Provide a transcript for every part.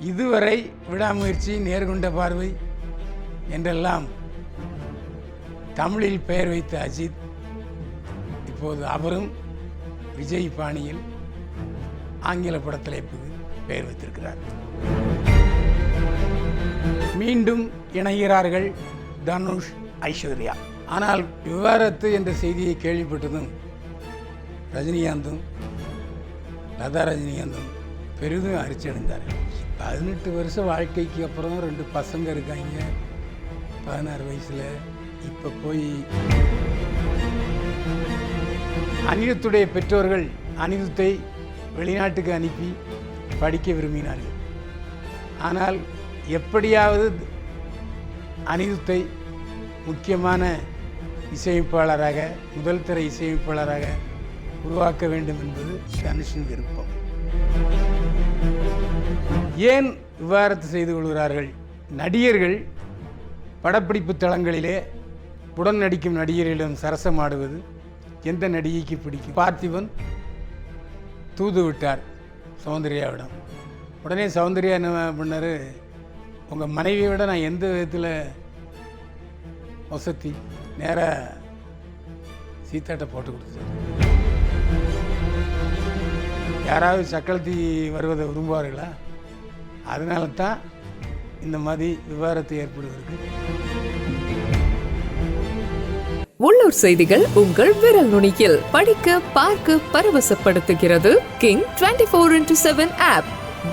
இதுவரை விடாமுயற்சி நேர்கொண்ட பார்வை என்றெல்லாம் தமிழில் பெயர் வைத்த அஜித் இப்போது அவரும் விஜய் பாணியில் ஆங்கில படத்தலைப்புக்கு பெயர் வைத்திருக்கிறார். மீண்டும் இணைகிறார்கள் தனுஷ் ஐஸ்வர்யா. ஆனால் விவாரத்து என்ற செய்தியை கேள்விப்பட்டதும் ரஜினிகாந்தும் லதா ரஜினிகாந்தும் பெரிதும் அரிச்சடைந்தார். பதினெட்டு வருஷ வாழ்க்கைக்கு அப்புறம் ரெண்டு பசங்க இருக்காங்க. பதினாறு வயசில் இப்போ போய் அனிருத்துடைய பெற்றோர்கள் அனிருத்தை வெளிநாட்டுக்கு அனுப்பி படிக்க விரும்பினார்கள். ஆனால் எப்படியாவது அனிருத்தை முக்கியமான இசையமைப்பாளராக முதல் தர இசையமைப்பாளராக உருவாக்க வேண்டும் என்பது தனுஷின் விருப்பம். ஏன் விவாகரத்து செய்து கொள்கிறார்கள்? நடிகர்கள் படப்பிடிப்பு தளங்களிலே உடன் நடிக்கும் நடிகர்களிடம் சரசமாடுவது எந்த நடிகைக்கு பிடிக்கும்? பார்த்திபன் தூது விட்டார் சௌந்தர்யாவிடம். உடனே சௌந்தர்யா என்ன பண்ணார்? உங்கள் மனைவியை விட நான் எந்த விதத்தில் வசதி? நேராக சீத்தாட்டை போட்டு கொடுத்தேன் யாராவது சக்களத்தி வருவதை விரும்புவார்களா? அதனால தான் இந்த மாதிரி விவாதத்தை ஏற்படுவதற்கு. உள்ளூர் செய்திகள் உங்கள் விரல் நுனியில். படிக்க பார்க்க பரவசப்படுத்துகிறது King twenty four into seven app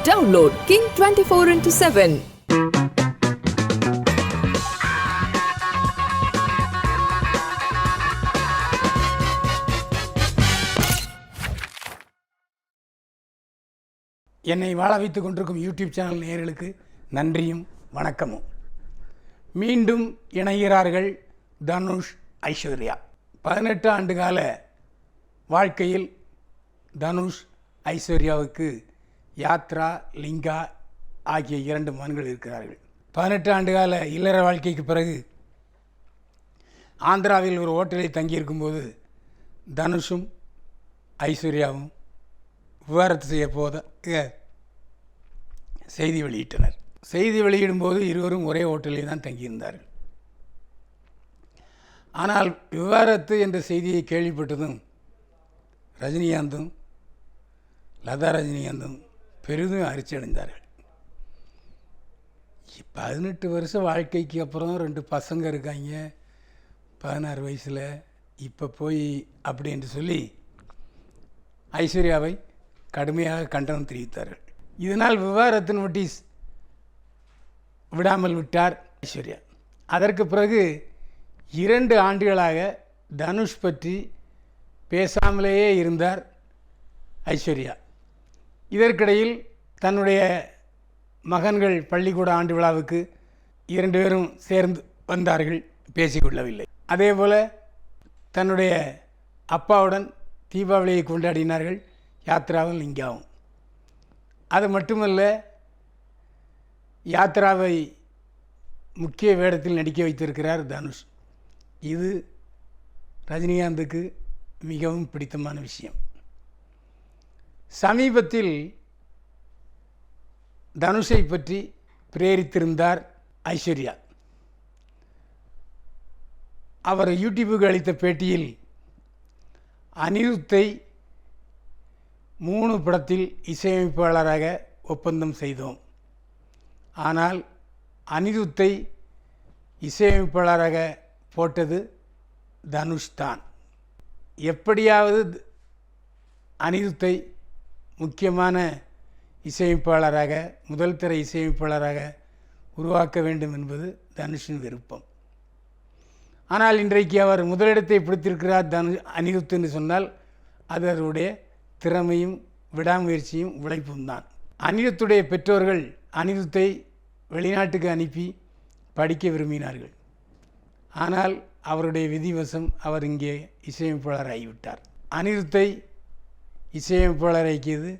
download King twenty four into seven என்னை வாழ வைத்துக் கொண்டிருக்கும் யூடியூப் சேனல் நேயர்களுக்கு நன்றியும் வணக்கமும். மீண்டும் இணைகிறார்கள் தனுஷ் ஐஸ்வர்யா. பதினெட்டு ஆண்டு கால வாழ்க்கையில் தனுஷ் ஐஸ்வர்யாவுக்கு யாத்ரா லிங்கா ஆகிய இரண்டு மகன்கள் இருக்கிறார்கள். பதினெட்டு ஆண்டு கால இல்லற வாழ்க்கைக்கு பிறகு ஆந்திராவில் ஒரு ஹோட்டலில் தங்கியிருக்கும்போது தனுஷும் ஐஸ்வர்யாவும் விவாகரத்து செய்ய போத செய்தி வெளியிட்டனர். செய்தி வெளியிடும்போது இருவரும் ஒரே ஹோட்டலில் தான் தங்கியிருந்தார்கள். ஆனால் விவாரத்து என்ற செய்தியை கேள்விப்பட்டதும் ரஜினிகாந்தும் லதா ரஜினிகாந்தும் பெரிதும் அரிச்சு அடைந்தார்கள் பதினெட்டு வருஷ வாழ்க்கைக்கு அப்புறம் ரெண்டு பசங்க இருக்காங்க. பதினாறு வயசில் இப்போ போய் அப்படின்ட்டு சொல்லி ஐஸ்வர்யாவை கடுமையாக கண்டனம் தெரிவித்தார்கள். இதனால் விவாகரத்து நோட்டீஸ் விடாமல் விட்டார் ஐஸ்வர்யா. அதற்கு பிறகு இரண்டு ஆண்டுகளாக தனுஷ் பற்றி பேசாமலேயே இருந்தார் ஐஸ்வர்யா. இதற்கிடையில் தன்னுடைய மகன்கள் பள்ளிக்கூட ஆண்டு விழாவுக்கு இரண்டு பேரும் சேர்ந்து வந்தார்கள் பேசிக்கொள்ளவில்லை அதேபோல் தன்னுடைய அப்பாவுடன் தீபாவளியை கொண்டாடினார்கள் யாத்ராவும் லிங்காவும். அது மட்டுமல்ல யாத்ராவை முக்கிய வேடத்தில் நடிக்க வைத்திருக்கிறார் தனுஷ். இது ரஜினிகாந்துக்கு மிகவும் பிடித்தமான விஷயம். சமீபத்தில் தனுஷை பற்றி பிரேரித்திருந்தார் ஐஸ்வர்யா. அவர் யூடியூபுக்கு அளித்த பேட்டியில் அனிருத்தை மூணு படத்தில் இசையமைப்பாளராக ஒப்பந்தம் செய்தோம். ஆனால் அனிருத்தை இசையமைப்பாளராக போட்டது தனுஷ் தான். எப்படியாவது அனிருத்தை முக்கியமான இசையமைப்பாளராக முதல் தர இசையமைப்பாளராக உருவாக்க வேண்டும் என்பது தனுஷின் விருப்பம். ஆனால் இன்றைக்கு அவர் முதலிடத்தை பிடித்திருக்கிறார் தனு அனிருத் என்று சொன்னால் அது அவருடைய திறமையும் விடாமுயற்சியும் உழைப்பும் தான். அனிருத்துடைய பெற்றோர்கள் அனிருத்தை வெளிநாட்டுக்கு அனுப்பி படிக்க விரும்பினார்கள். ஆனால் அவருடைய விதிவசம் அவர் இங்கே இசையமைப்பாளர் ஆகிவிட்டார். அனிருத்தை இசையமைப்பாளர் ஆக்கியது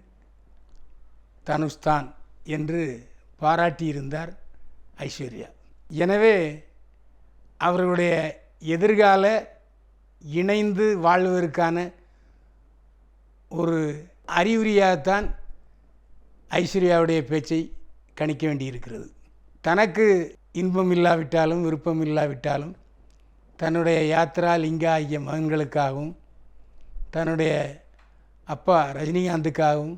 தனுஷ்தான் என்று பாராட்டியிருந்தார் ஐஸ்வர்யா. எனவே அவர்களுடைய எதிர்கால இணைந்து வாழ்வதற்கான ஒரு அறிகுறியாகத்தான் ஐஸ்வர்யாவுடைய பேச்சை கணிக்க வேண்டியிருக்கிறது. தனக்கு இன்பம் இல்லாவிட்டாலும் விருப்பம் இல்லாவிட்டாலும் தன்னுடைய யாத்ரா லிங்கா ஆகிய மகன்களுக்காகவும் தன்னுடைய அப்பா ரஜினிகாந்துக்காகவும்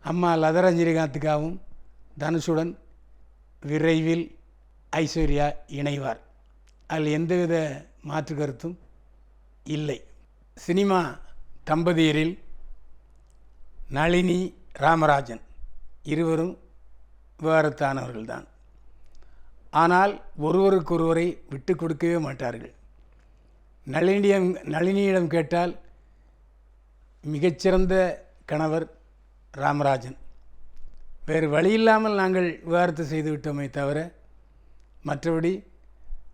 அம்மா லதா ரஜினிகாந்துக்காகவும் தனுஷுடன் விரைவில் ஐஸ்வர்யா இணைவார். அதில் எந்தவித மாற்று கருத்தும் இல்லை. சினிமா தம்பதியரில் நளினி ராமராஜன் இருவரும் விவாகரத்தானவர்கள்தான். ஆனால் ஒருவருக்கொருவரை விட்டு கொடுக்கவே மாட்டார்கள். நளினியம் நளினியிடம் கேட்டால் மிகச்சிறந்த கணவர் ராமராஜன். வேறு வழி இல்லாமல் நாங்கள் விவாகரத்து செய்து விட்டோமே தவிர மற்றபடி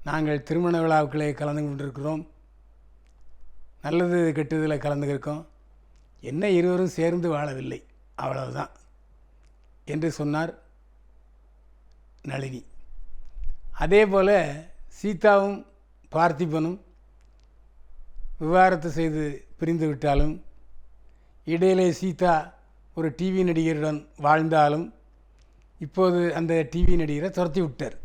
நாங்கள் திருமண விழாக்களை கலந்து கொண்டிருக்கிறோம். நல்லது கெட்டதில் கலந்துக்கிருக்கோம். என்ன இருவரும் சேர்ந்து வாழவில்லை. அவ்வளவுதான். என்று சொன்னார் நளினி. அதே போல் சீதாவும் பார்த்திபனும் விவாகரத்து செய்து பிரிந்து விட்டாலும் இடையிலே சீதா ஒரு டிவி நடிகருடன் வாழ்ந்தாலும் இப்போது அந்த டிவி நடிகரை துரத்தி விட்டார்.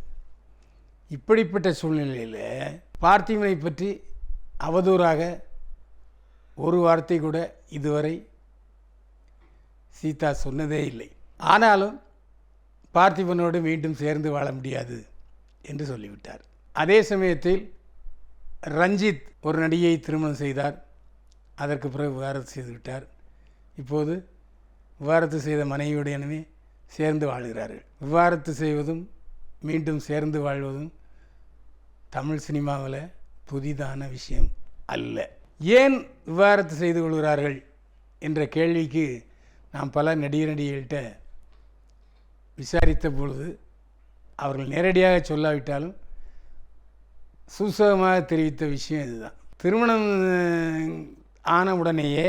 இப்படிப்பட்ட சூழ்நிலையில் பார்த்திபனை பற்றி அவதூறாக ஒரு வார்த்தை கூட இதுவரை சீதா சொன்னதே இல்லை. ஆனாலும் பார்த்திபனோடு மீண்டும் சேர்ந்து வாழ முடியாது என்று சொல்லிவிட்டார். அதே சமயத்தில் ரஞ்சித் ஒரு நடிகையை திருமணம் செய்தார். அதற்கு பிறகு விவாரத்து செய்து விட்டார். இப்போது விவாரத்து செய்த மனைவியுடனே சேர்ந்து வாழ்கிறார்கள். விவாரத்து செய்வதும் மீண்டும் சேர்ந்து வாழ்வதும் தமிழ் சினிமாவில் புதிதான விஷயம் அல்ல. ஏன் விவாகரத்து செய்து கொள்கிறார்கள் என்ற கேள்விக்கு நாம் பல நடிகர் நடிகைகள்கிட்ட விசாரித்த பொழுது அவர்கள் நேரடியாக சொல்லாவிட்டாலும் சூசகமாக தெரிவித்த விஷயம் இதுதான். திருமணம் ஆன உடனேயே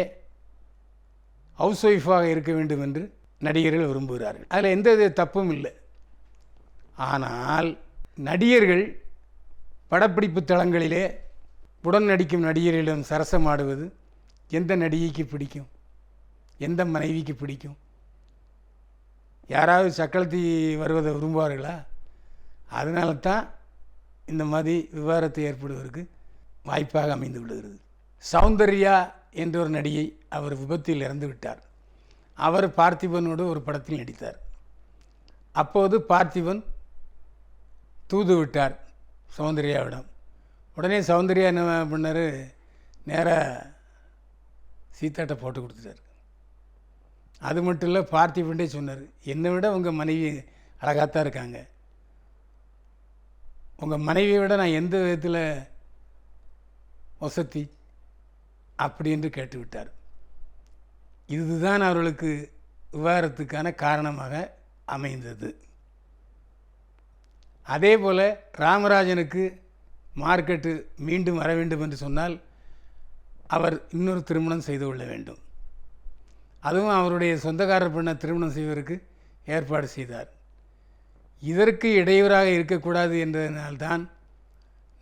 ஹவுஸ் ஒய்ஃபாக இருக்க வேண்டும் என்று நடிகர்கள் விரும்புகிறார்கள். அதில் எந்த வித தப்பும் இல்லை. ஆனால் நடிகர்கள் படப்பிடிப்பு தளங்களிலே உடன் நடிக்கும் நடிகர்களிடம் சரசமாடுவது எந்த நடிகைக்கு பிடிக்கும்? எந்த மனைவிக்கு பிடிக்கும்? யாராவது சக்களத்தி வருவதை விரும்புவார்களா? அதனால தான் இந்த மாதிரி விவாதத்தை ஏற்படுவதற்கு வாய்ப்பாக அமைந்து விடுகிறது. சௌந்தர்யா என்ற ஒரு நடிகை அவர் விபத்தில் இறந்து விட்டார். அவர் பார்த்திபனோடு ஒரு படத்தில் நடித்தார். அப்போது பார்த்திபன் தூது விட்டார் சௌந்தர்யாவிடம். உடனே சௌந்தர்யா என்ன பண்ணார்? நேராக சீத்தாட்ட போட்டு கொடுத்துட்டார். அது மட்டும் இல்லை பார்த்திபண்டே சொன்னார் என்னை விட உங்கள் மனைவி அழகாகத்தான் இருக்காங்க. உங்கள் மனைவியை விட நான் எந்த விதத்தில் வசதி? அப்படி என்று கேட்டுவிட்டார் இதுதான் அவர்களுக்கு விவாகரத்துக்கான காரணமாக அமைந்தது. அதே போல் ராமராஜனுக்கு மார்க்கெட்டு மீண்டும் வர வேண்டும் என்று சொன்னால் அவர் இன்னொரு திருமணம் செய்து கொள்ள வேண்டும். அதுவும் அவருடைய சொந்தக்காரர் பெண்ணை திருமணம் செய்வதற்கு ஏற்பாடு செய்தார். இதற்கு இடையூறாக இருக்கக்கூடாது என்றதனால்தான்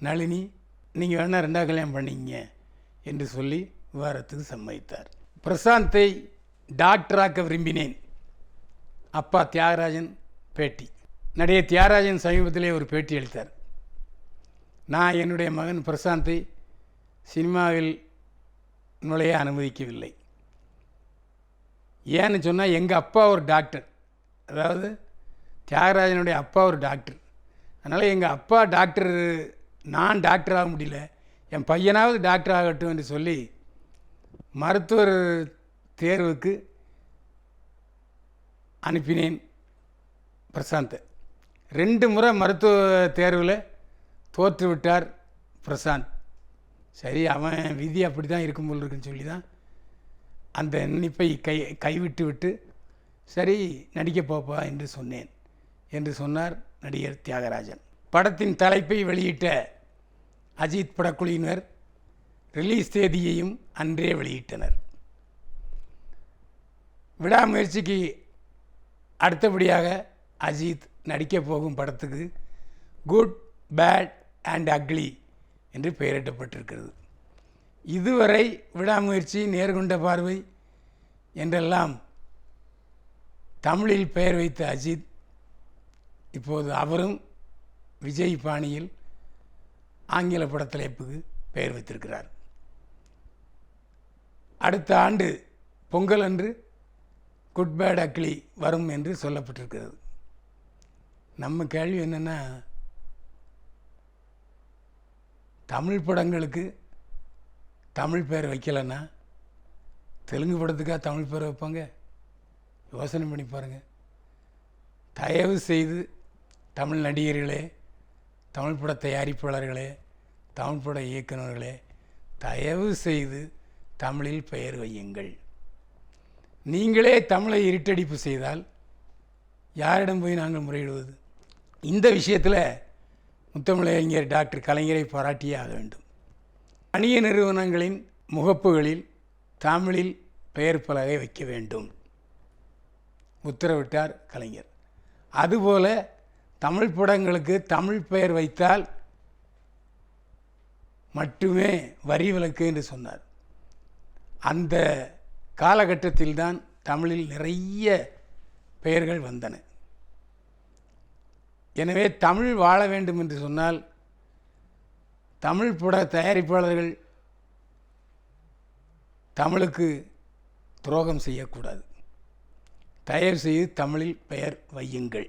நளினி நீங்கள் வேணால் ரெண்டாவது கல்யாணம் பண்ணிங்க என்று சொல்லி விவகாரத்துக்கு சம்மதித்தார். பிரசாந்தை டாக்டராக்க விரும்பினேன். அப்பா தியாகராஜன் பேட்டி. நடிகை தியாகராஜன் சமீபத்திலே ஒரு பேட்டி அளித்தார். நான் என்னுடைய மகன் பிரசாந்தை சினிமாவில் நுழைய அனுமதிக்கவில்லை. ஏன்னு சொன்னால் எங்கள் அப்பா ஒரு டாக்டர். அதாவது தியாகராஜனுடைய அப்பா ஒரு டாக்டர். அதனால் எங்கள் அப்பா டாக்டர் நான் டாக்டர் ஆக முடியல. என் பையனாவது டாக்டர் ஆகட்டும் என்று சொல்லி மருத்துவர் தேர்வுக்கு அனுப்பினேன் பிரசாந்தை. ரெண்டு முறை மருத்துவ தேர்வில் தோற்றுவிட்டார் பிரசாந்த். சரி அவன் விதி அப்படி தான் இருக்கும் போல் இருக்குன்னு சொல்லி தான் அந்த நினைப்பை கை கைவிட்டு விட்டு சரி நடிக்க போப்பா என்று சொன்னேன். என்று சொன்னார் நடிகர் தியாகராஜன். படத்தின் தலைப்பை வெளியிட்ட அஜித் படக்குழுவினர் ரிலீஸ் தேதியையும் அன்றே வெளியிட்டனர். விடாமுயற்சிக்கு அடுத்தபடியாக அஜித் நடிக்கப் போகும் படத்துக்கு குட் பேட் அண்ட் அக்லி என்று பெயரிடப்பட்டிருக்கிறது. இதுவரை விடாமுயற்சி நேர்கொண்ட பார்வை என்றெல்லாம் தமிழில் பெயர் வைத்த அஜித் இப்போது அவரும் விஜய் பாணியில் ஆங்கில படத்தலைப்புக்கு பெயர் வைத்திருக்கிறார். அடுத்த ஆண்டு பொங்கல் அன்று குட் பேட் அக்லி வரும் என்று சொல்லப்பட்டிருக்கிறது. நம்ம கேள்வி என்னென்னா தமிழ் படங்களுக்கு தமிழ் பேர் வைக்கலைன்னா தெலுங்கு படத்துக்காக தமிழ் பேர் வைப்பாங்க? யோசனை பண்ணி பாருங்கள் தயவு செய்து தமிழ் நடிகர்களே தமிழ் பட தயாரிப்பாளர்களே தமிழ் பட இயக்குநர்களே தயவு செய்து தமிழில் பெயர் வையுங்கள். நீங்களே தமிழை இருட்டடிப்பு செய்தால் யாரிடம் போய் நாங்கள் முறையிடுவது? இந்த விஷயத்தில் முத்தமிழறிஞர் டாக்டர் கலைஞரை பாராட்டியே ஆக வேண்டும். வணிக நிறுவனங்களின் முகப்புகளில் தமிழில் பெயர் பலகை வைக்க வேண்டும். உத்தரவிட்டார் கலைஞர். அதுபோல தமிழ் படங்களுக்கு தமிழ் பெயர் வைத்தால் மட்டுமே வரி விலக்கு என்று சொன்னார். அந்த காலகட்டத்தில்தான் தமிழில் நிறைய பெயர்கள் வந்தன. எனவே தமிழ் வாழ வேண்டும் என்று சொன்னால் தமிழ் பட தயாரிப்பாளர்கள் தமிழுக்கு துரோகம் செய்யக்கூடாது. தயவு செய்து தமிழில் பெயர் வையுங்கள்.